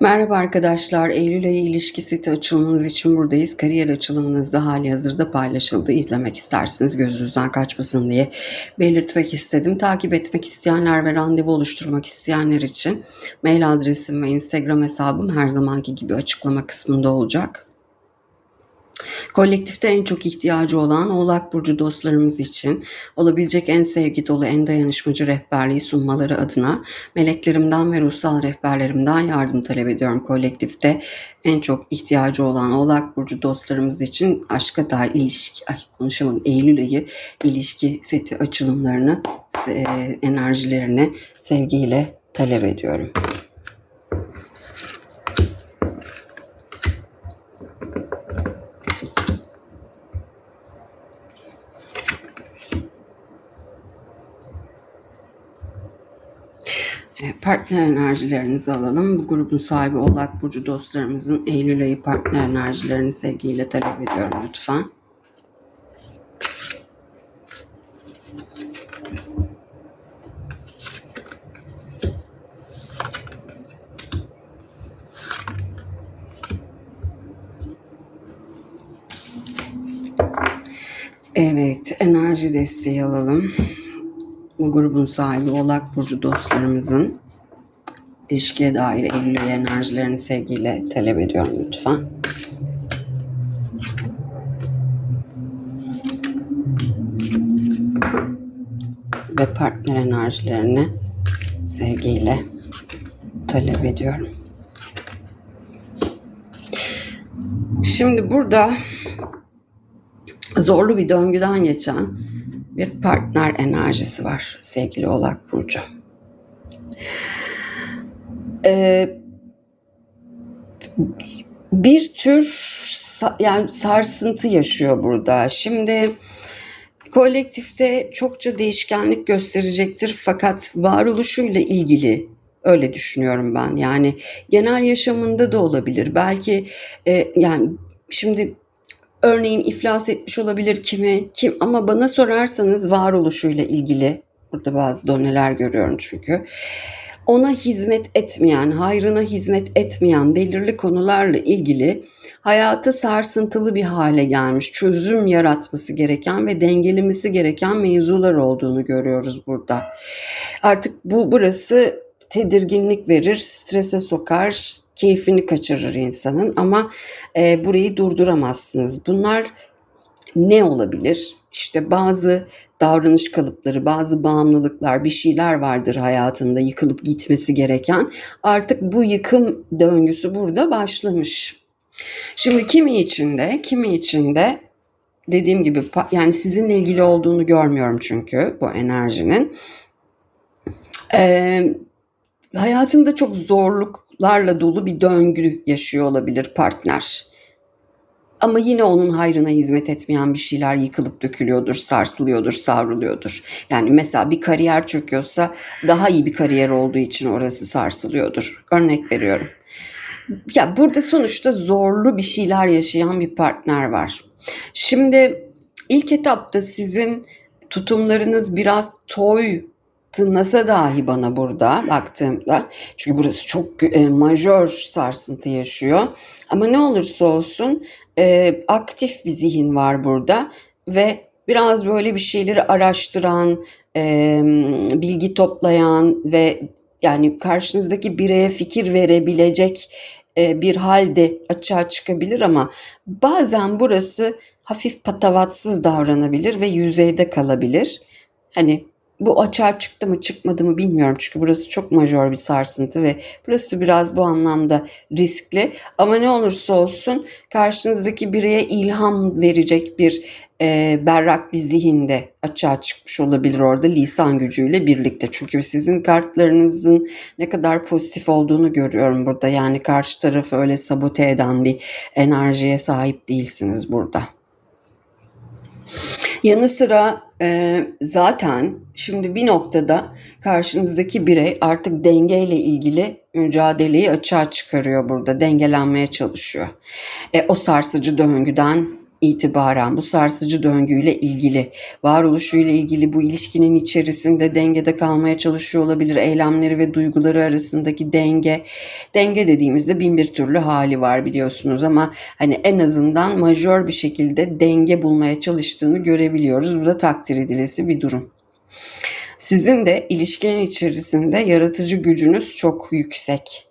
Merhaba arkadaşlar. Eylül ayı ilişki seti açılımınız için buradayız. Kariyer açılımınızda hali hazırda paylaşıldı. İzlemek isterseniz gözünüzden kaçmasın diye belirtmek istedim. Takip etmek isteyenler ve randevu oluşturmak isteyenler için mail adresim ve Instagram hesabım her zamanki gibi açıklama kısmında olacak. Kolektifte en çok ihtiyacı olan Oğlak Burcu dostlarımız için olabilecek en sevgi dolu, en dayanışmacı rehberliği sunmaları adına meleklerimden ve ruhsal rehberlerimden yardım talep ediyorum. Kolektifte en çok ihtiyacı olan Oğlak Burcu dostlarımız için aşka dair ilişki, ay konuşamadım, Eylül ayı ilişki seti açılımlarını, enerjilerini sevgiyle talep ediyorum. E, Partner enerjilerinizi alalım. Bu grubun sahibi Oğlak Burcu dostlarımızın Eylül ayı partner enerjilerini sevgiyle talep ediyorum lütfen. Evet, enerji desteği alalım. Bu grubun sahibi Oğlak Burcu dostlarımızın ilişkiye dair Eylül enerjilerini sevgiyle talep ediyorum lütfen. Ve partner enerjilerini sevgiyle talep ediyorum. Şimdi burada zorlu bir döngüden geçen bir partner enerjisi var sevgili Oğlak Burcu. Ee, bir tür yani sarsıntı yaşıyor burada. Şimdi kolektifte çokça değişkenlik gösterecektir fakat varoluşuyla ilgili öyle düşünüyorum ben. Yani genel yaşamında da olabilir. Belki e, yani şimdi örneğin iflas etmiş olabilir kimi kim ama bana sorarsanız varoluşuyla ilgili burada bazı doneler görüyorum çünkü ona hizmet etmeyen, hayrına hizmet etmeyen belirli konularla ilgili hayatı sarsıntılı bir hale gelmiş, çözüm yaratması gereken ve dengelemesi gereken mevzular olduğunu görüyoruz burada. Artık bu burası tedirginlik verir, strese sokar, keyfini kaçırır insanın ama e, burayı durduramazsınız. Bunlar ne olabilir? İşte bazı davranış kalıpları, bazı bağımlılıklar, bir şeyler vardır hayatında yıkılıp gitmesi gereken. Artık bu yıkım döngüsü burada başlamış. Şimdi kimi içinde, kimi içinde dediğim gibi yani sizinle ilgili olduğunu görmüyorum çünkü bu enerjinin. Ee, hayatında çok zorluklarla dolu bir döngü yaşıyor olabilir partner. Ama yine onun hayrına hizmet etmeyen bir şeyler yıkılıp dökülüyordur, sarsılıyordur, savruluyordur. Yani mesela bir kariyer çöküyorsa daha iyi bir kariyer olduğu için orası sarsılıyordur. Örnek veriyorum. Ya burada sonuçta zorlu bir şeyler yaşayan bir partner var. Şimdi ilk etapta sizin tutumlarınız biraz toy tınlasa dahi bana burada baktığımda çünkü burası çok e, majör sarsıntı yaşıyor ama ne olursa olsun e, aktif bir zihin var burada ve biraz böyle bir şeyleri araştıran, e, bilgi toplayan ve yani karşınızdaki bireye fikir verebilecek e, bir halde açığa çıkabilir ama bazen burası hafif patavatsız davranabilir ve yüzeyde kalabilir. Hani bu açığa çıktı mı çıkmadı mı bilmiyorum çünkü burası çok majör bir sarsıntı ve burası biraz bu anlamda riskli. Ama ne olursa olsun karşınızdaki bireye ilham verecek bir e, berrak bir zihinde açığa çıkmış olabilir orada lisan gücüyle birlikte. Çünkü sizin kartlarınızın ne kadar pozitif olduğunu görüyorum burada. Yani karşı tarafı öyle sabote eden bir enerjiye sahip değilsiniz burada. Yanı sıra e, zaten şimdi bir noktada karşınızdaki birey artık dengeyle ilgili mücadeleyi açığa çıkarıyor burada. Dengelenmeye çalışıyor. E, o sarsıcı döngüden itibaren bu sarsıcı döngüyle ilgili, varoluşuyla ilgili bu ilişkinin içerisinde dengede kalmaya çalışıyor olabilir. Eylemleri ve duyguları arasındaki denge. Denge dediğimizde bin bir türlü hali var biliyorsunuz ama hani en azından majör bir şekilde denge bulmaya çalıştığını görebiliyoruz. Bu da takdir edilesi bir durum. Sizin de ilişkinin içerisinde yaratıcı gücünüz çok yüksek.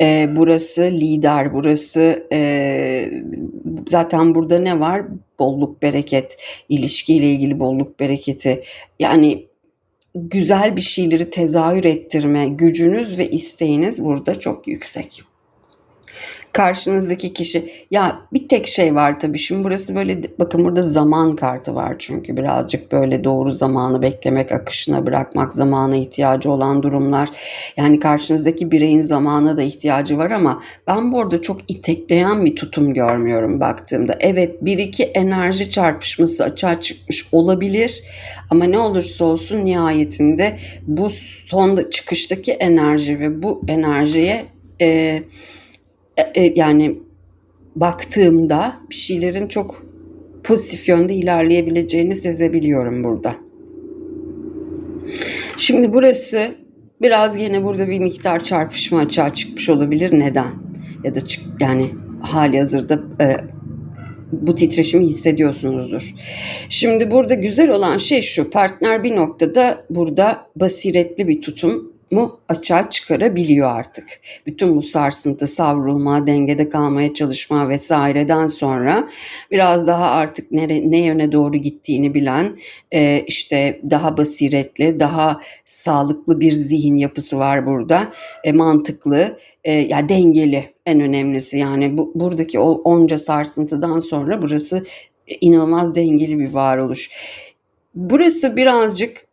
Ee, burası lider, burası e, zaten burada ne var? Bolluk, bereket, ilişkiyle ilgili bolluk, bereketi. Yani güzel bir şeyleri tezahür ettirme gücünüz ve isteğiniz burada çok yüksek karşınızdaki kişi. Ya bir tek şey var tabii. Şimdi burası böyle bakın burada zaman kartı var çünkü. Birazcık böyle doğru zamanı beklemek akışına bırakmak zamana ihtiyacı olan durumlar. Yani karşınızdaki bireyin zamana da ihtiyacı var ama ben burada çok itekleyen bir tutum görmüyorum baktığımda. Evet bir iki enerji çarpışması açığa çıkmış olabilir ama ne olursa olsun nihayetinde bu son çıkıştaki enerji ve bu enerjiye e, e, e, yani baktığımda bir şeylerin çok pozitif yönde ilerleyebileceğini sezebiliyorum burada. Şimdi burası biraz yine burada bir miktar çarpışma açığa çıkmış olabilir. Neden? Ya da çık, yani hali hazırda e, bu titreşimi hissediyorsunuzdur. Şimdi burada güzel olan şey şu. Partner bir noktada burada basiretli bir tutum mu açığa çıkarabiliyor artık. Bütün bu sarsıntı, savrulma, dengede kalmaya çalışma vesaireden sonra biraz daha artık nere, ne yöne doğru gittiğini bilen, e, işte daha basiretli, daha sağlıklı bir zihin yapısı var burada. E, mantıklı, e, ya yani dengeli en önemlisi yani bu buradaki o onca sarsıntıdan sonra burası inanılmaz dengeli bir varoluş. Burası birazcık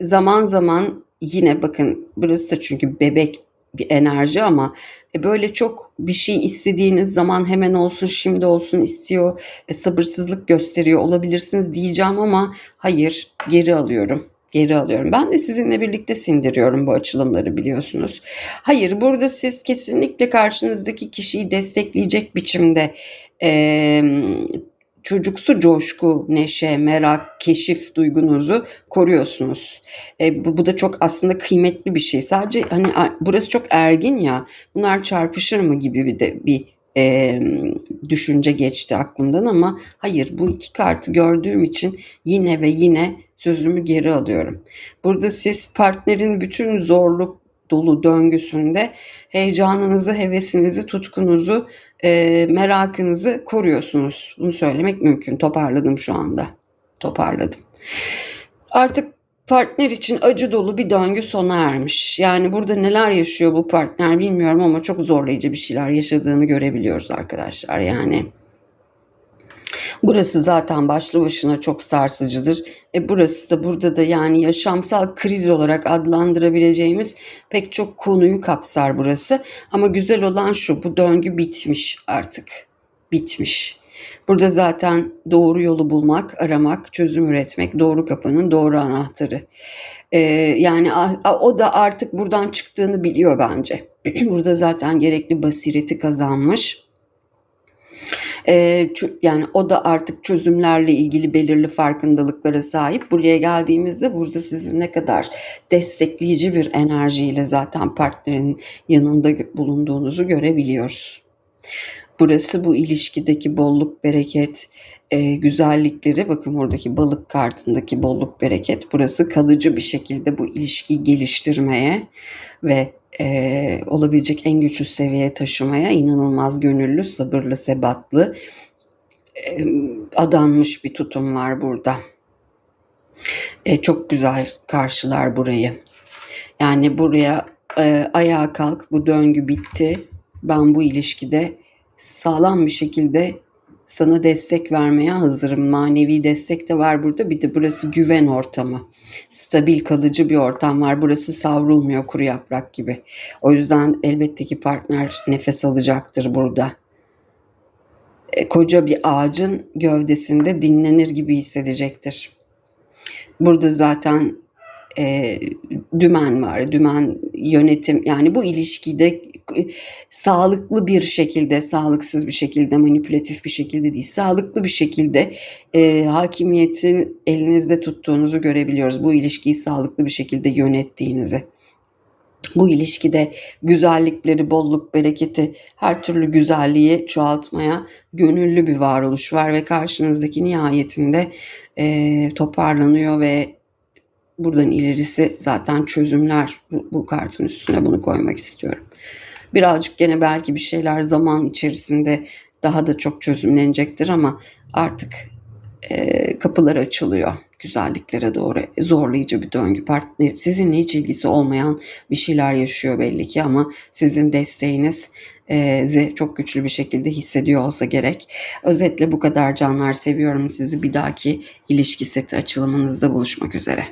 zaman zaman yine bakın burası da çünkü bebek bir enerji ama e, böyle çok bir şey istediğiniz zaman hemen olsun şimdi olsun istiyor ve sabırsızlık gösteriyor olabilirsiniz diyeceğim ama hayır geri alıyorum geri alıyorum. Ben de sizinle birlikte sindiriyorum bu açılımları biliyorsunuz. Hayır burada siz kesinlikle karşınızdaki kişiyi destekleyecek biçimde e, çocuksu coşku, neşe, merak, keşif duygunuzu koruyorsunuz. E, bu, bu da çok aslında kıymetli bir şey. Sadece hani burası çok ergin ya. Bunlar çarpışır mı gibi bir de bir e, düşünce geçti aklımdan ama hayır bu iki kartı gördüğüm için yine ve yine sözümü geri alıyorum. Burada siz partnerin bütün zorluk dolu döngüsünde heyecanınızı, hevesinizi, tutkunuzu e, merakınızı koruyorsunuz. Bunu söylemek mümkün. Toparladım şu anda. Toparladım. Artık partner için acı dolu bir döngü sona ermiş. Yani burada neler yaşıyor bu partner bilmiyorum ama çok zorlayıcı bir şeyler yaşadığını görebiliyoruz arkadaşlar. Yani Burası zaten başlı başına çok sarsıcıdır. E burası da burada da yani yaşamsal kriz olarak adlandırabileceğimiz pek çok konuyu kapsar burası. Ama güzel olan şu bu döngü bitmiş artık. Bitmiş. Burada zaten doğru yolu bulmak, aramak, çözüm üretmek, doğru kapının doğru anahtarı. Ee, yani o da artık buradan çıktığını biliyor bence. Burada zaten gerekli basireti kazanmış e, yani o da artık çözümlerle ilgili belirli farkındalıklara sahip. Buraya geldiğimizde burada sizin ne kadar destekleyici bir enerjiyle zaten partnerin yanında bulunduğunuzu görebiliyoruz. Burası bu ilişkideki bolluk, bereket, e, güzellikleri bakın oradaki balık kartındaki bolluk, bereket burası kalıcı bir şekilde bu ilişkiyi geliştirmeye ve e, olabilecek en güçlü seviyeye taşımaya inanılmaz gönüllü, sabırlı, sebatlı, e, adanmış bir tutum var burada. E, çok güzel karşılar burayı. Yani buraya e, ayağa kalk, bu döngü bitti. Ben bu ilişkide sağlam bir şekilde sana destek vermeye hazırım. Manevi destek de var burada. Bir de burası güven ortamı. Stabil kalıcı bir ortam var. Burası savrulmuyor kuru yaprak gibi. O yüzden elbette ki partner nefes alacaktır burada. E, koca bir ağacın gövdesinde dinlenir gibi hissedecektir. Burada zaten e, dümen var. Dümen yönetim yani bu ilişkide e, sağlıklı bir şekilde, sağlıksız bir şekilde, manipülatif bir şekilde değil, sağlıklı bir şekilde e, hakimiyetin elinizde tuttuğunuzu görebiliyoruz. Bu ilişkiyi sağlıklı bir şekilde yönettiğinizi. Bu ilişkide güzellikleri, bolluk, bereketi, her türlü güzelliği çoğaltmaya gönüllü bir varoluş var ve karşınızdaki nihayetinde e, toparlanıyor ve buradan ilerisi zaten çözümler bu, bu kartın üstüne bunu koymak istiyorum. Birazcık gene belki bir şeyler zaman içerisinde daha da çok çözümlenecektir ama artık e, kapılar açılıyor güzelliklere doğru. Zorlayıcı bir döngü. Partner, sizinle hiç ilgisi olmayan bir şeyler yaşıyor belli ki ama sizin desteğiniz e, çok güçlü bir şekilde hissediyor olsa gerek. Özetle bu kadar canlar seviyorum sizi. Bir dahaki ilişki seti açılımınızda buluşmak üzere.